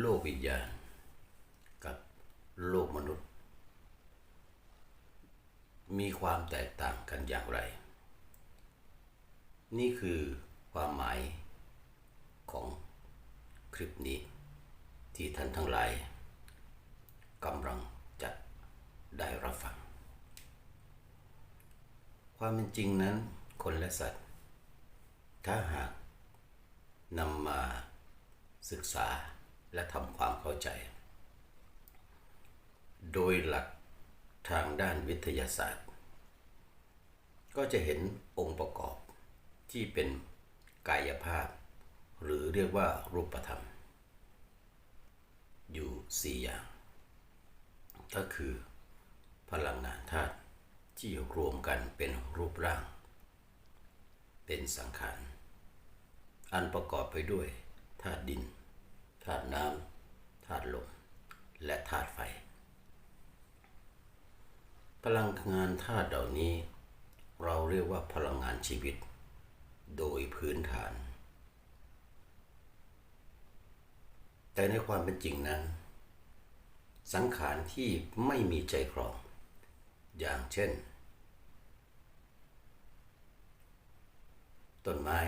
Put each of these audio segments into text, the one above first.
โลกวิญญาณกับโลกมนุษย์ มีความแตกต่างกันอย่างไร นี่คือความหมายของคลิปนี้ ที่ท่านทั้งหลายกำลังจะได้รับฟัง ความเป็นจริงนั้นคนและสัตว์ ถ้าหากนำมาศึกษา และทำความเข้าใจ โดยหลักทางด้านวิทยาศาสตร์ ก็จะเห็นองค์ประกอบที่เป็นกายภาพ หรือเรียกว่ารูปธรรม อยู่สี่อย่าง ก็คือ พลังงานธาตุที่รวมกันเป็นรูปร่าง เป็นสังขาร อันประกอบไปด้วยธาตุดิน ธาตุน้ำธาตุลมและธาตุไฟ พลังงานธาตุเหล่านี้ เราเรียกว่าพลังงานชีวิต โดยพื้นฐาน แต่ในความเป็นจริงนั้น สังขารที่ไม่มีใจครอง อย่างเช่น ต้นไม้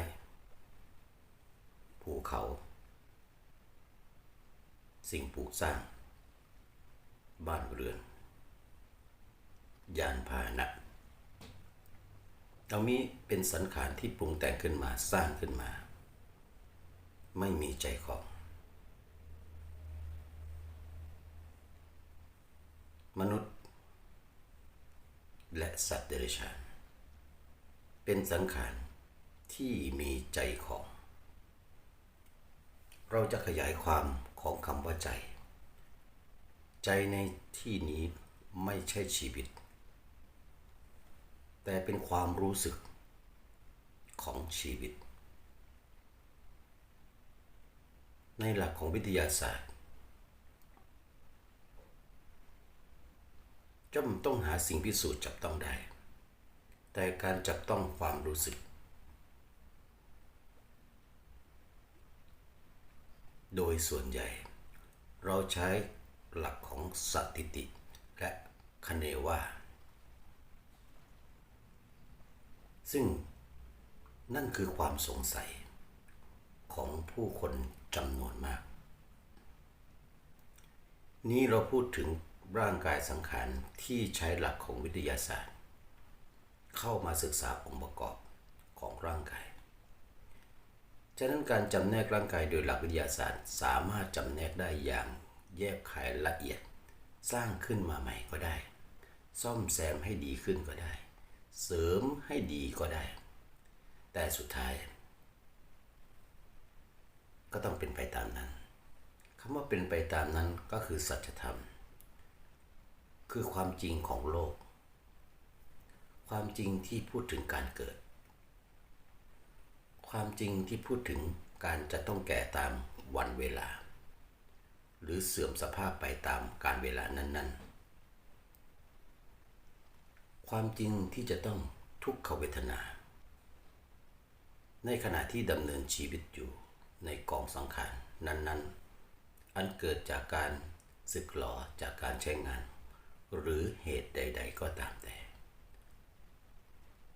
ภูเขา สิ่งปลูกสร้าง บ้านเรือน ยานพาหนะตรงนี้เป็นสังขารที่ปรุงแต่งขึ้นมาสร้างขึ้นมา ไม่มีใจของ มนุษย์ และสัตว์เดรัจฉาน เป็นสังขารที่มีใจของ เราจะขยายความ ของคำว่าใจ ใจในที่นี้ไม่ใช่ชีวิต แต่เป็นความรู้สึกของชีวิต ในหลักของวิทยาศาสตร์จำต้องหาสิ่งพิสูจน์จับต้องได้ แต่การจับต้องความรู้สึก โดยส่วนใหญ่ เราใช้หลักของสถิติ และคเนว่า ซึ่งนั่นคือความสงสัยของผู้คนจำนวนมาก นี้เราพูดถึงร่างกายสังขารที่ใช้หลักของวิทยาศาสตร์ เข้ามาศึกษาองค์ประกอบของร่างกาย ฉะนั้นการจำแนกร่างกายโดยหลักวิทยาศาสตร์ สามารถจำแนกได้อย่างแยบคายละเอียด สร้างขึ้นมาใหม่ก็ได้ ซ่อมแซมให้ดีขึ้นก็ได้ เสริมให้ดีก็ได้ แต่สุดท้าย ก็ต้องเป็นไปตามนั้นคำว่าเป็นไปตามนั้นก็คือสัจธรรม คือความจริงของโลก ความจริงที่พูดถึงการเกิด ความจริงที่พูดถึงการจะต้องแก่ตามวันเวลา หรือเสื่อมสภาพไปตามการเวลานั้น ๆ ความจริงที่จะต้องทุกขเวทนา ในขณะที่ดำเนินชีวิตอยู่ในกองสังขารนั้น ๆ อันเกิดจากการสึกหลอจากการใช้งาน หรือเหตุใด ๆ ก็ตามแต่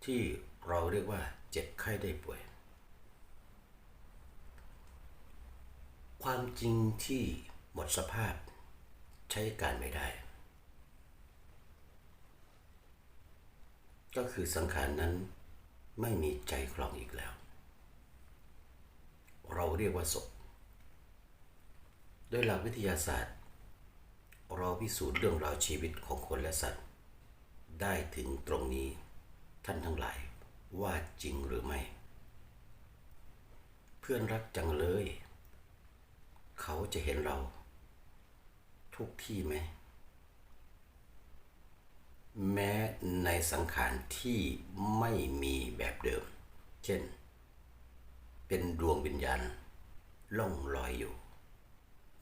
ที่เราเรียกว่าเจ็บไข้ได้ป่วย ความจริงที่หมดสภาพใช้การไม่ได้ ก็คือสังขารนั้นไม่มีใจครองอีกแล้ว เราเรียกว่าศพโดยหลักวิทยาศาสตร์ เราพิสูจน์เรื่องราวชีวิตของคนและสัตว์ ได้ถึงตรงนี้ท่านทั้งหลายว่าจริงหรือไม่ เพื่อนรักจังเลย เขาจะเห็นเรา ทุกที่ไหม แม้ในสังขารที่ไม่มีแบบเดิม เช่น เป็นดวงวิญญาณล่องลอยอยู่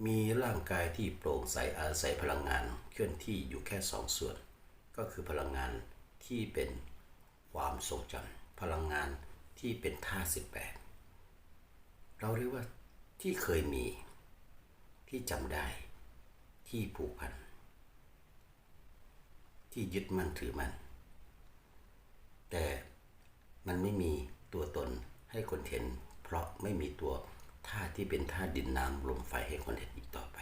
มีร่างกายที่โปร่งใสอาศัยพลังงานเคลื่อนที่อยู่แค่สองส่วน ก็คือพลังงานที่เป็นความทรงจำพลังงานที่เป็นท่าสิบแปดเราเรียกว่าที่เคยมี ที่จำได้ที่ผูกพัน ที่ยึดมั่นถือมั่นแต่มันไม่มีตัวตนให้คนเห็น เพราะไม่มีตัวธาตุที่เป็นธาตุดินน้ำลมไฟให้คนเห็นอีกต่อไป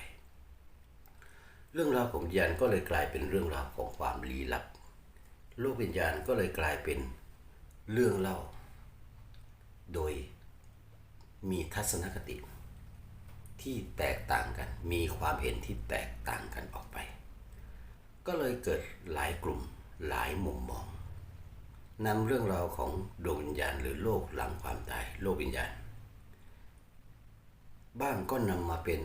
เรื่องราวของวิญญาณก็เลยกลายเป็นเรื่องราวของความลี้ลับ โลกวิญญาณก็เลยกลายเป็นเรื่องเล่า โดยมีทัศนคติ ที่แตกต่างกัน มีความเห็นที่แตกต่างกันออกไป ก็เลยเกิดหลายกลุ่มหลายมุมมองนำเรื่องราวของดวงวิญญาณหรือโลกหลังความตายโลกวิญญาณ บ้างก็นำมาเป็น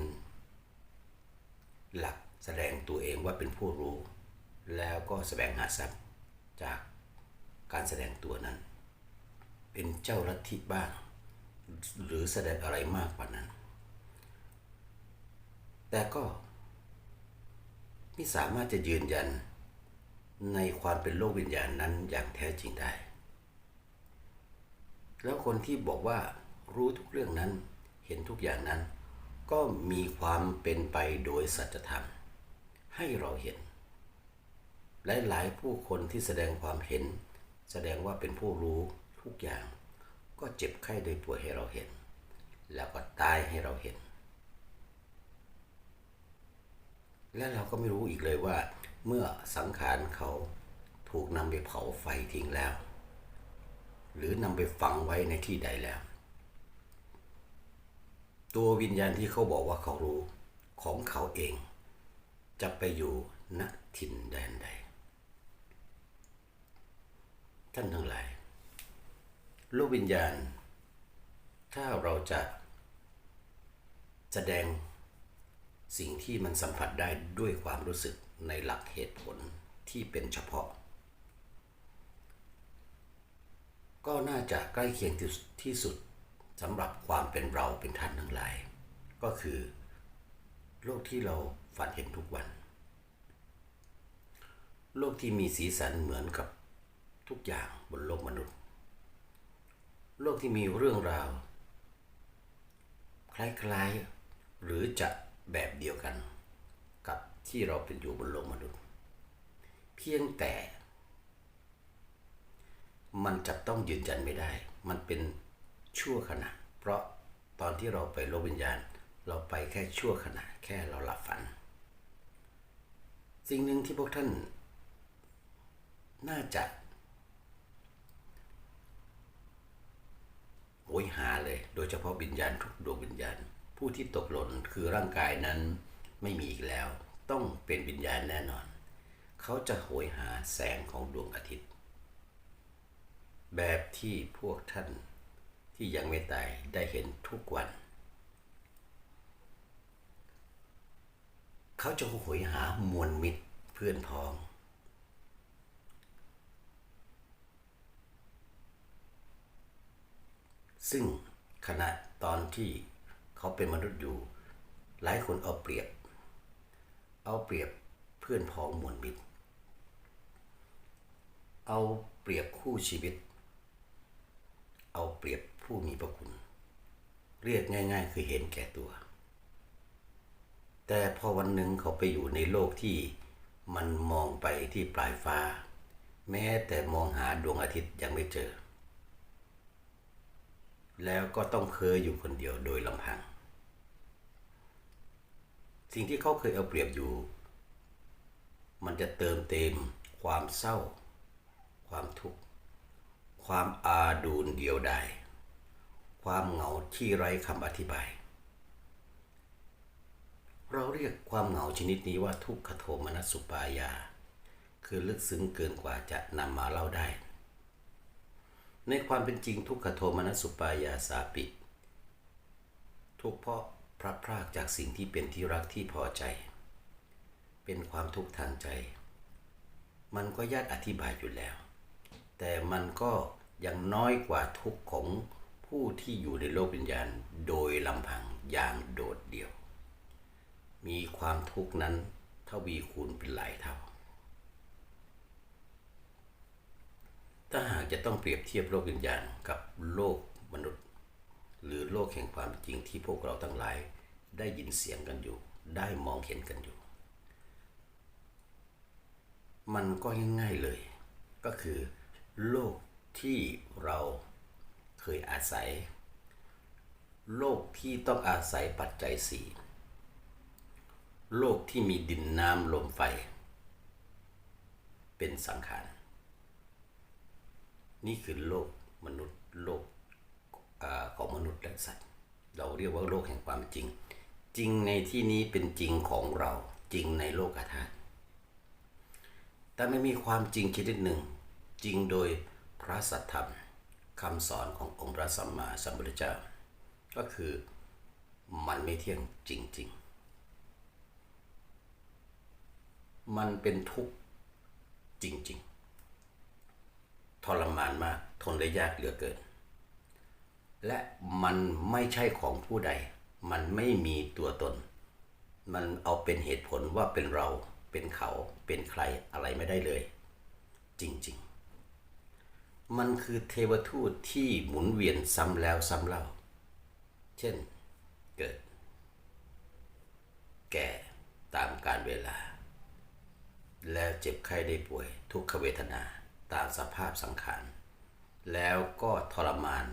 หลักแสดงตัวเองว่าเป็นผู้รู้ แล้วก็แสวงหาทรัพย์จากการแสดงตัวนั้น เป็นเจ้าลัทธิบ้าง หรือแสดงอะไรมากกว่านั้น แต่ก็ไม่สามารถจะยืนยันในความเป็นโลกวิญญาณนั้นอย่างแท้จริงได้ แล้วคนที่บอกว่ารู้ทุกเรื่องนั้นเห็นทุกอย่างนั้น ก็มีความเป็นไปโดยสัจธรรม ให้เราเห็นและหลายผู้คนที่แสดงความเห็น แสดงว่าเป็นผู้รู้ทุกอย่าง ก็เจ็บไข้ได้ป่วยให้เราเห็น แล้วก็ตายให้เราเห็น และเราก็ไม่รู้อีกเลยว่า เมื่อสังขารเขาถูกนำไปเผาไฟทิ้งแล้ว หรือนำไปฝังไว้ในที่ใดแล้ว ตัววิญญาณที่เขาบอกว่าเขารู้ของเขาเอง จะไปอยู่ณถิ่นแดนใด ท่านทั้งหลายโลกวิญญาณ ถ้าเราจะแสดง สิ่งที่มันสัมผัสได้ด้วยความรู้สึกในหลักเหตุผลที่เป็นเฉพาะ ก็น่าจะใกล้เคียงที่สุดสำหรับความเป็นเราเป็นท่านทั้งหลาย ก็คือ โลกที่เราฝันเห็นทุกวัน โลกที่มีสีสันเหมือนกับทุกอย่างบนโลกมนุษย์ โลกที่มีเรื่องราว คล้ายๆ หรือจะ แบบเดียวกันกับที่เราเป็นอยู่บนโลกมนุษย์ เพียงแต่มันจะต้องยืนยันไม่ได้ มันเป็นชั่วขณะ เพราะตอนที่เราไปโลกวิญญาณ เราไปแค่ชั่วขณะ แค่เราหลับฝัน สิ่งหนึ่งที่พวกท่าน น่าจะโหยหาเลย โดยเฉพาะวิญญาณทุกดวงวิญญาณ ผู้ที่ตกหล่นคือร่างกายนั้นไม่มีอีกแล้ว ต้องเป็นวิญญาณแน่นอน เขาจะโหยหาแสงของดวงอาทิตย์ แบบที่พวกท่านที่ยังไม่ตายได้เห็นทุกวัน เขาจะโหยหามวลมิตรเพื่อนพ้องซึ่งขณะตอนที่ เขาเป็นมนุษย์อยู่ หลายคนเอาเปรียบ เอาเปรียบเพื่อนพ้องมวลมิตร เอาเปรียบคู่ชีวิต เอาเปรียบผู้มีพระคุณ เรียกง่าย ๆ คือเห็นแก่ตัว แต่พอวันหนึ่งเขาไปอยู่ในโลกที่มันมองไปที่ปลายฟ้า แม้แต่มองหาดวงอาทิตย์ยังไม่เจอ แล้วก็ต้องเคยอยู่คนเดียวโดยลำพัง สิ่งที่เขาเคยเอาเปรียบอยู่ มันจะเติมเต็มความเศร้า ความทุกข์ ความอาดูนเดียวดาย ความเหงาที่ไร้คำอธิบาย เราเรียกความเหงาชนิดนี้ว่าทุกขโทมนัสสุปายา คือลึกซึ้งเกินกว่าจะนำมาเล่าได้ ในความเป็นจริงทุกขโทมนัสสุปายาสาปิ ทุกเพราะ พลัดพรากจากสิ่งที่เป็นที่รักที่พอใจ เป็นความทุกข์ทางใจ มันก็ยากอธิบายอยู่แล้ว แต่มันก็ยังน้อยกว่าทุกข์ของผู้ที่อยู่ในโลกวิญญาณโดยลำพังอย่างโดดเดี่ยว มีความทุกข์นั้นทวีคูณเป็นหลายเท่า ถ้าหากจะต้องเปรียบเทียบโลกวิญญาณกับโลกมนุษย์ หรือโลกแห่งความจริงที่พวกเราทั้งหลายได้ยินเสียงกันอยู่ ได้มองเห็นกันอยู่ มันก็ง่ายๆเลย ก็คือโลกที่เราเคยอาศัย โลกที่ต้องอาศัยปัจจัยสี่โลกที่มีดินน้ำลมไฟ เป็นสังขาร นี่คือโลกมนุษย์โลก อของมนุษย์และสัตว์ เราเรียกว่าโลกแห่งความจริง จริงในที่นี้เป็นจริงของเราจริงในโลกธาตุแต่ไม่มีความจริงชนิดหนึ่ง จริงโดยพระสัทธรรมคำสอนขององค์พระสัมมาสัมพุทธเจ้า ก็คือมันไม่เที่ยงจริง ๆ มันเป็นทุกข์จริง ๆ ทรมานมากทนได้ยากเหลือเกิน และมันไม่ใช่ของผู้ใด มันไม่มีตัวตน มันเอาเป็นเหตุผลว่าเป็นเรา เป็นเขา เป็นใครอะไรไม่ได้เลย จริงๆ มันคือเทวทูตที่หมุนเวียนซ้ำแล้วซ้ำเล่า เช่น เกิด แก่ตามกาลเวลา แล้วเจ็บไข้ได้ป่วย ทุกขเวทนาตามสภาพสังขาร แล้วก็ทรมาน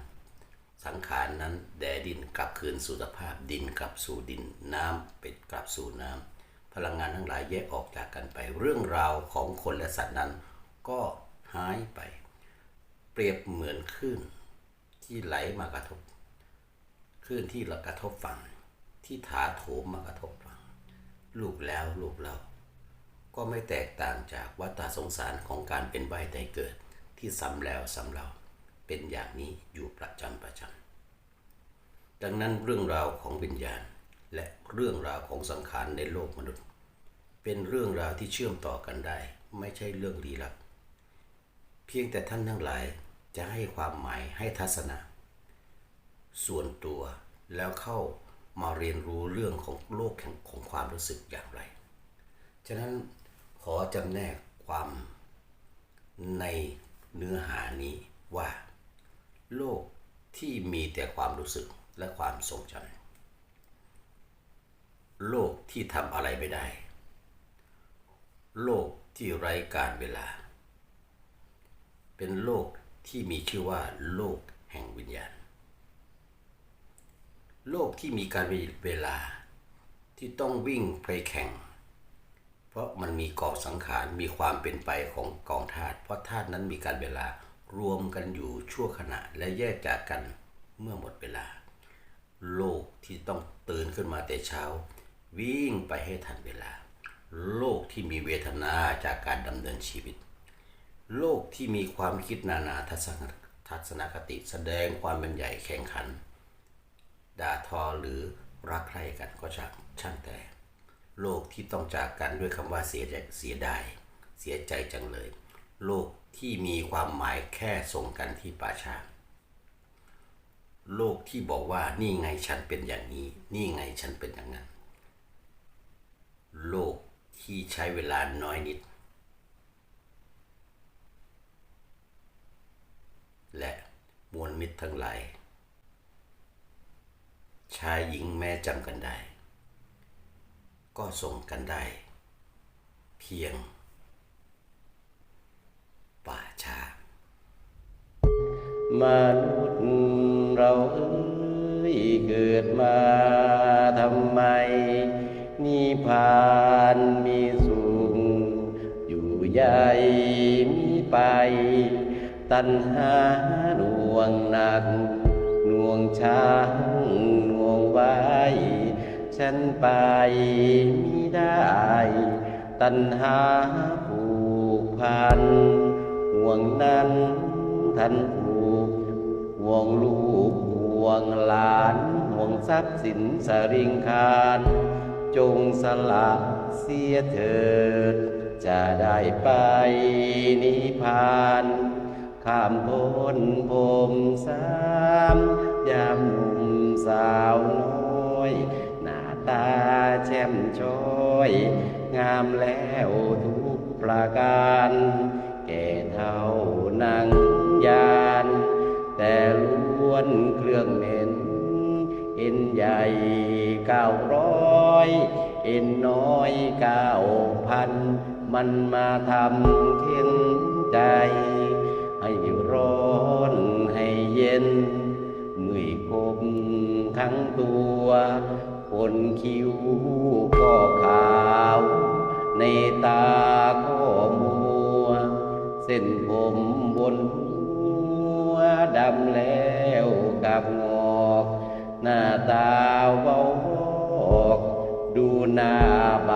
สังขารนั้นแดดินกลับคืนสู่สภาพดินกลับสู่ดินน้ำเป็นกลับสู่น้ำพลังงานทั้งหลายแยกออกจากกันไป เรื่องราวของคนและสัตว์นั้น ก็หายไป เปรียบเหมือนคลื่นที่ไหลมากระทบคลื่นที่เรากระทบฝั่งที่ถาโถมมากระทบฝั่งลูกแล้วลูกเรา ก็ไม่แตกต่างจากวัฏสงสารของการเป็นใบแต่เกิดที่ซ้ำแล้วซ้ำเล่า เป็นอย่างนี้อยู่ประจำประจำดังนั้นเรื่องราวของวิญญาณ และเรื่องราวของสังขารในโลกมนุษย์ เป็นเรื่องราวที่เชื่อมต่อกันได้ ไม่ใช่เรื่องลี้ลับ เพียงแต่ท่านทั้งหลายจะให้ความหมายให้ทัศนะ ส่วนตัวแล้วเข้ามาเรียนรู้เรื่องของโลกแห่งของความรู้สึกอย่างไร ฉะนั้นขอจำแนกความในเนื้อหานี้ว่า โลกที่มีแต่ความรู้สึกและความทรงจำโลกที่ทำอะไรไม่ได้ โลกที่ไร้การเวลา เป็นโลกที่มีชื่อว่า โลกแห่งวิญญาณ โลกที่มีการเวลาที่ต้องวิ่งไปแข่ง เพราะมันมีกองสังขารมีความเป็นไปของกองธาตุเพราะธาตุนั้นมีการเวลา รวมกันอยู่ชั่วขณะและแยกจากกันเมื่อหมดเวลา โลกที่ต้องตื่นขึ้นมาแต่เช้า วิ่งไปให้ทันเวลา โลกที่มีเวทนาจากการดำเนินชีวิต โลกที่มีความคิดนานาทัศนคติแสดงความเป็นใหญ่แข่งขัน ด่าทอหรือรักใครกันก็ช่างช่างแต่ โลกที่ต้องจากกันด้วยคำว่าเสียใจเสียดายเสียใจจังเลย โลก ที่มีความหมายแค่ส่งกันที่ป่าช้าโลกที่บอกว่านี่ไงฉันเป็นอย่างนี้ นี่ไงฉันเป็นอย่างนั้น โลกที่ใช้เวลาน้อยนิด และมวลมิตรทั้งหลายชายหญิงแม้จำกันได้ ก็ส่งกันได้ เพียง ชามนุษย์เราเอ้ยเกิดมาทำไม นิพานมีสูงอยู่ใหญ่มีไป ตัณหาหน่วงหนักหน่วงช้างหน่วงไว้ ฉันไปมิได้ ตัณหาผูกพัน วงนั้นท่านผูกห่วงลูกห่วงหลานห่วงทรัพย์สินสริงคารจงสละเสียเถิด จะได้ไปนิพพานข้ามพ้นพรมสามยามหนุ่มสาวน้อย หน้าตาแช่มช้อย งามแล้วทุก ประการ แก่เท่านางยาน แต่ล้วนเครื่องเหม็นเอ็นใหญ่เก้าร้อยอยเอ็นน้อยเก้าพัน มันมาทำเข็นใจ ให้ร้อนให้เย็นมือคมทั้งตัว คนคิ้วก็ขาว ในตาก็มัว เส้นผมบนหัวดำแล้วกับงอก หน้าตาเบาบอก ดูหน้าบา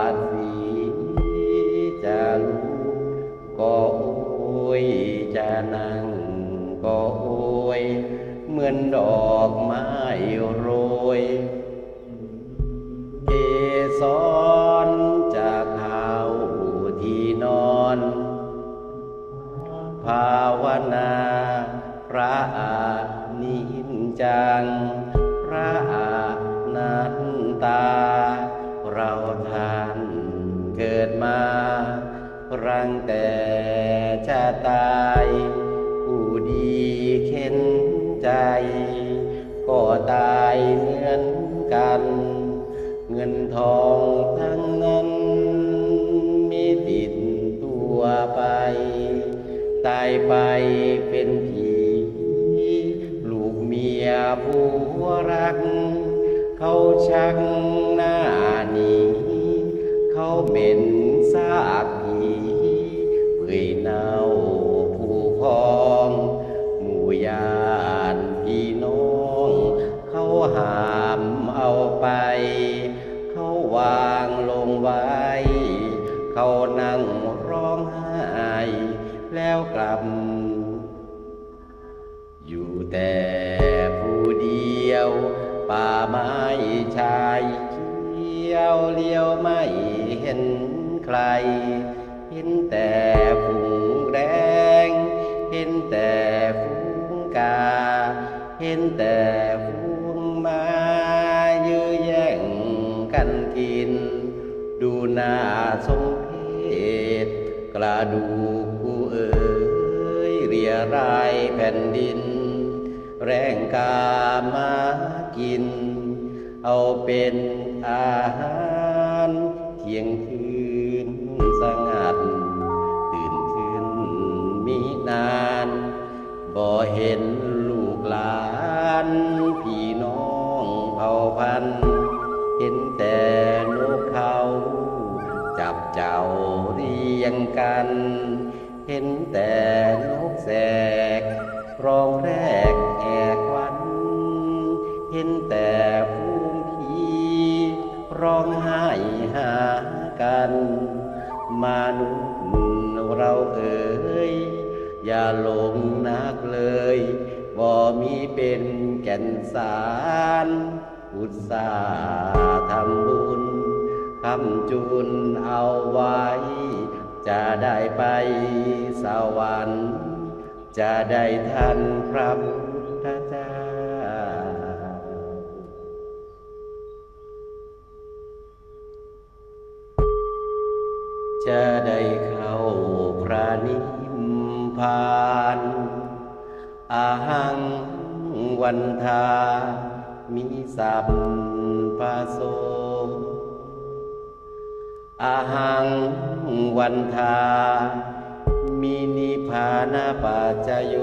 านเกิดมารังแต่จะตายผู้ดีเข็นใจ ก็ตายเหมือนกัน เงินทองทั้งนั้นมีติดตัวไป ตายไปเป็นผีลูกเมียผู้รัก เขาชักหน้า เหม็นซาก ใครเห็นแต่ฝูงแดง เห็นแต่ฝูงกา เห็นแต่ฝูงมายื้อแย่งกันกิน ดูหน้าสมเพชกระดูกกูเอ๋ยเรียรายแผ่นดิน แรงกามากิน เอาเป็นอาหาร นาน บ่เห็นลูกหลานพี่น้องเผ่าพันธุ์เห็นแต่นกเขาจับเจ้าเรียงกัน เห็นแต่นกแสกร้องแรกแอกวัน เห็นแต่ฟูงผีร้องไห้หากัน มนุษย์เราเอ่ อย่าหลงนักเลยบ่มีเป็นแก่นสาร อุตสาห์ทำบุญคำจุนเอาไว้ จะได้ไปสวรรค์จะได้ทันพระ วันทามิสัพพะโสอาหังวันทามินิพพานาปัจจโย